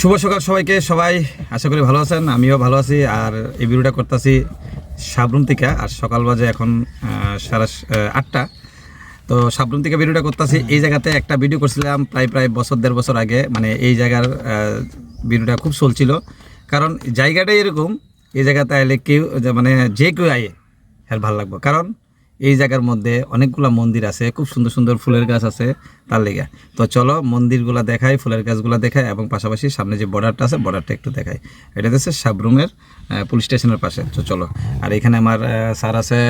শুভ সকাল সবাইকে, সবাই আশা করি ভালো আছেন, আমিও ভালো আছি। আর এই ভিডিওটা করতেছি সাবরুম থেকে, আর সকাল বাজে এখন সাড়ে আটটা। তো সাবরুম থেকে ভিডিওটা করতেছি। এই জায়গাতে একটা ভিডিও করছিলাম প্রায় প্রায় বছর, দেড় বছর আগে। মানে এই জায়গার ভিডিওটা খুব চলছিল। কারণ জায়গাটাই এরকম, এই জায়গাতে আইলে কেউ মানে যে কেউ আয়ে হ্যাঁ ভালো লাগবে। কারণ এই জায়গার মধ্যে অনেকগুলা মন্দির আছে, খুব সুন্দর সুন্দর ফুলের গাছ আছে তার লেগে। তো চলো মন্দিরগুলা দেখাই, ফুলের গাছগুলা দেখাই এবং পাশাপাশি সামনে যে বর্ডারটা আছে বর্ডারটা একটু দেখাই। এটা হচ্ছে সাবরুমের পুলিশ স্টেশনের পাশে। তো চলো। আর এখানে আমার স্যার আছে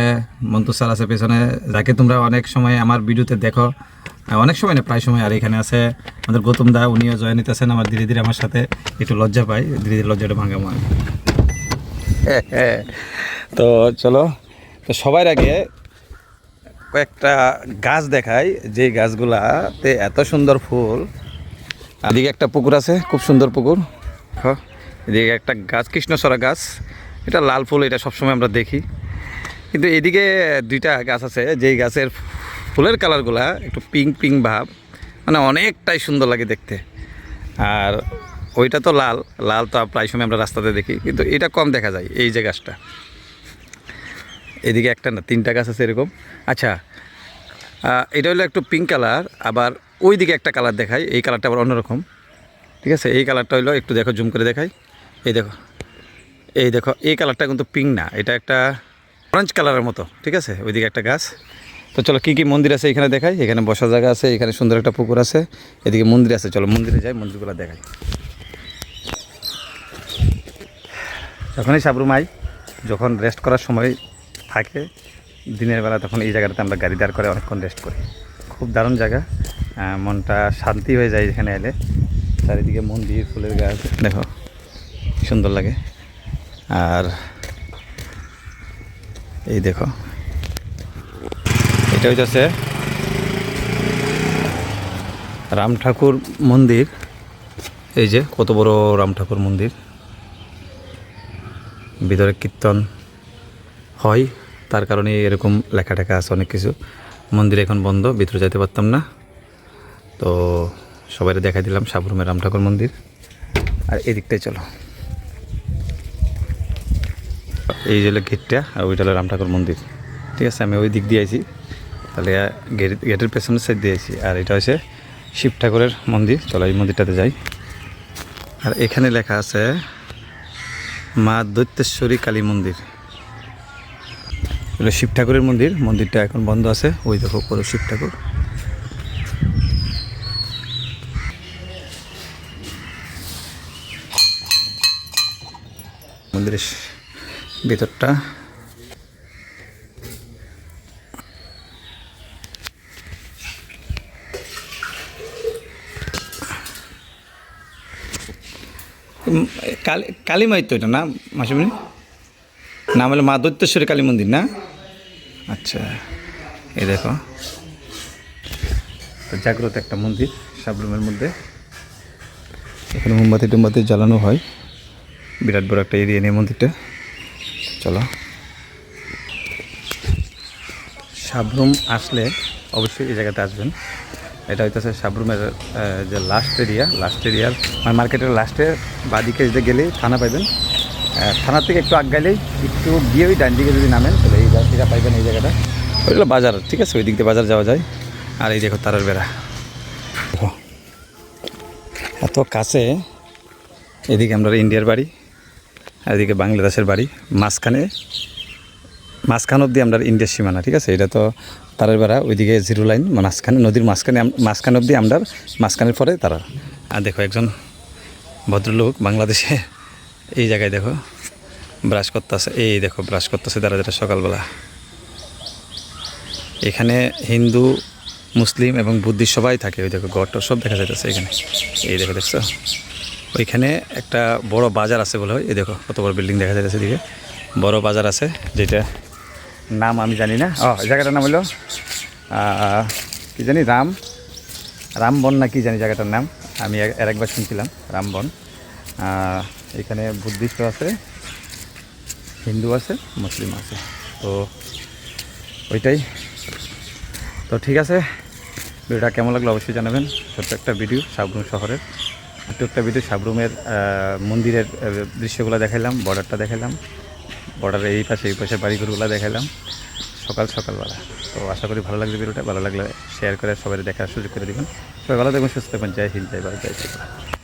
মন্তু স্যার আছে পেছনে, যাকে তোমরা অনেক সময় আমার ভিডিওতে দেখো। অনেক সময় না, প্রায় সময়। আর এখানে আছে আমাদের গৌতম দা, উনিও জয় নিতেছেন আমার ধীরে ধীরে আমার সাথে। একটু লজ্জা পাই, ধীরে ধীরে লজ্জাটা ভাঙাবো আমি তো চলো, তো সবার আগে কয়েকটা গাছ দেখাই। যে গাছগুলাতে এত সুন্দর ফুল। এদিকে একটা পুকুর আছে, খুব সুন্দর পুকুর। এদিকে একটা গাছ, কৃষ্ণচড়া গাছ। এটা লাল ফুল, এটা সবসময় আমরা দেখি। কিন্তু এদিকে দুইটা গাছ আছে, যেই গাছের ফুলের কালারগুলা একটু পিঙ্ক পিঙ্ক ভাব মানে অনেকটাই সুন্দর লাগে দেখতে। আর ওইটা তো লাল লাল তো প্রায় সময় আমরা রাস্তাতে দেখি, কিন্তু এটা কম দেখা যায় এই যে গাছটা। এদিকে একটা না, তিনটা গাছ আছে এরকম। আচ্ছা এটা হলো একটু পিঙ্ক কালার আবার ওই দিকে একটা কালার দেখাই, এই কালারটা আবার অন্যরকম। ঠিক আছে? এই কালারটা হলো একটু দেখো জুম করে দেখাই। এই দেখো এই দেখো, এই কালারটা কিন্তু পিঙ্ক না, এটা একটা অরেঞ্জ কালারের মতো, ঠিক আছে? ওইদিকে একটা গাছ। তো চলো, কী কী মন্দির আছে এখানে দেখাই? এখানে বসার জায়গা আছে, এখানে সুন্দর একটা পুকুর আছে, এদিকে মন্দির আছে। চলো, মন্দিরে যাই, মন্দিরগুলো দেখাই। যখনই সাবরুমাই যখন রেস্ট করার সময় থাকে। দিনের বেলা তখন এই জায়গাটাতে আমরা গাড়ি দাঁড় করে অনেকক্ষণ রেস্ট করি। খুব দারুণ জায়গা। মনটা শান্তি হয়ে যায় এখানে এলে। চারিদিকে মন্দির ফুলের গাছ। দেখো সুন্দর লাগে। আর এই দেখো, এটা হইতেছে রাম ঠাকুর মন্দির। এই যে, কত বড় রাম ঠাকুর মন্দির। ভিতরে কীর্তন হয়। তার কারণে এরকম লেখা টেখা আছে অনেক কিছু। মন্দির এখন বন্ধ, ভিতরে যেতে পারতাম না। তো সবাই দেখাই দিলাম, সাবরুমের রাম ঠাকুর মন্দির। আর এদিকটাই চলো। এই যে হলো গেটটা আর ওইটা হলো রাম ঠাকুর মন্দির। ঠিক আছে, আমি ওই দিক দিয়ে আইছি। তাহলে গেট গেটের পেছনের সাইড দিয়ে আইছি। আর এটা হচ্ছে শিব ঠাকুরের মন্দির। চলো এই মন্দিরটাতে যাই। আর এখানে লেখা আছে মা দৈত্যেশ্বরী কালী মন্দির। এটা শিব ঠাকুরের মন্দির, মন্দিরটা এখন বন্ধ আছে। ওই দেখো পুরো শিব ঠাকুর। মন্দিরের ভিতরটা। কালী কালীমাই তো এটা না, মাসিমণি? নাম হলো মা দৈত্যেশ্বরী কালী মন্দির না? আচ্ছা এই দেখো। তো জাগ্রত একটা মন্দির সাবরুমের মধ্যে। এখানে মোমবাতি টোমবাতি জ্বালানো হয়। বিরাট বড় একটা এরিয়া নিয়ে মন্দিরটা। চলো। সাবরুম আসলে অবশ্যই এই জায়গাতে আসবেন। এটা হইতেছে সাবরুমের যে লাস্ট এরিয়া লাস্ট এরিয়ার মানে মার্কেটের লাস্টে বাদিকে গেলে থানা পাইবেন। আহ, থানার থেকে একটু আগ গেলেই একটু গিয়ে ওই ডান দিকে যদি নামেন তাহলে এই জায়গাটা পাইবেন এই জায়গাটা। ওইগুলো বাজার ঠিক আছে? ওই দিক দিয়ে বাজার যাওয়া যায়। আর এই দেখো তারের বেড়া। এত কাছে এদিকে আমরা ইন্ডিয়ার বাড়ি আর এদিকে বাংলাদেশের বাড়ি। মাঝখানে মাঝখান অব্দি আমরা ইন্ডিয়ার সীমানা ঠিক আছে? এটা তো তারের বেড়া ওইদিকে জিরো লাইন মাঝখানে নদীর মাঝখানে মাঝখান অব্দি আমরা মাঝখানের পরে তারা। আর দেখো একজন ভদ্রলোক বাংলাদেশে এই জায়গায় দেখো ব্রাশ করতেছে, এই দেখো ব্রাশ করতেছে তারা যেটা সকালবেলা। এখানে হিন্দু, মুসলিম এবং বুদ্ধিস্ট সবাই থাকে, ওই দেখো গড় সব দেখা যাইতেছে এখানে। এই দেখো দেখছ? ওইখানে একটা বড় বাজার আছে বলে এই দেখো কত বড় বিল্ডিং দেখা যাইতেছে এদিকে। বড় বাজার আছে, যেটা নাম আমি জানি না। ও জায়গাটার নাম হলো কি জানি, রাম, রামবন না কি জানি জায়গাটার নাম। আমি এর একবার শুনছিলাম, রামবন। এখানে বুদ্ধিস্ট আছে, হিন্দু আছে, মুসলিম আছে। তো ওইটাই। তো ঠিক আছে, ভিডিওটা কেমন লাগল অবশ্যই জানাবেন। ছোট্ট একটা ভিডিও সাবরুম শহরের। ছোট্ট একটা ভিডিও সাবরুমের মন্দিরের দৃশ্যগুলো দেখাইলাম, বর্ডারটা দেখাইলাম। বর্ডারের এই পাশে এই পাশে বাড়িঘরগুলো দেখাইলাম। সকাল সকালবেলা। তো আশা করি ভালো লাগবে ভিডিওটা। ভালো লাগলে শেয়ার করে সবাই দেখার সুযোগ করে দিবেন। সবাই ভালো থাকবেন, সুস্থ থাকবেন। জয় হিন্দ, জয় ভারত, জয়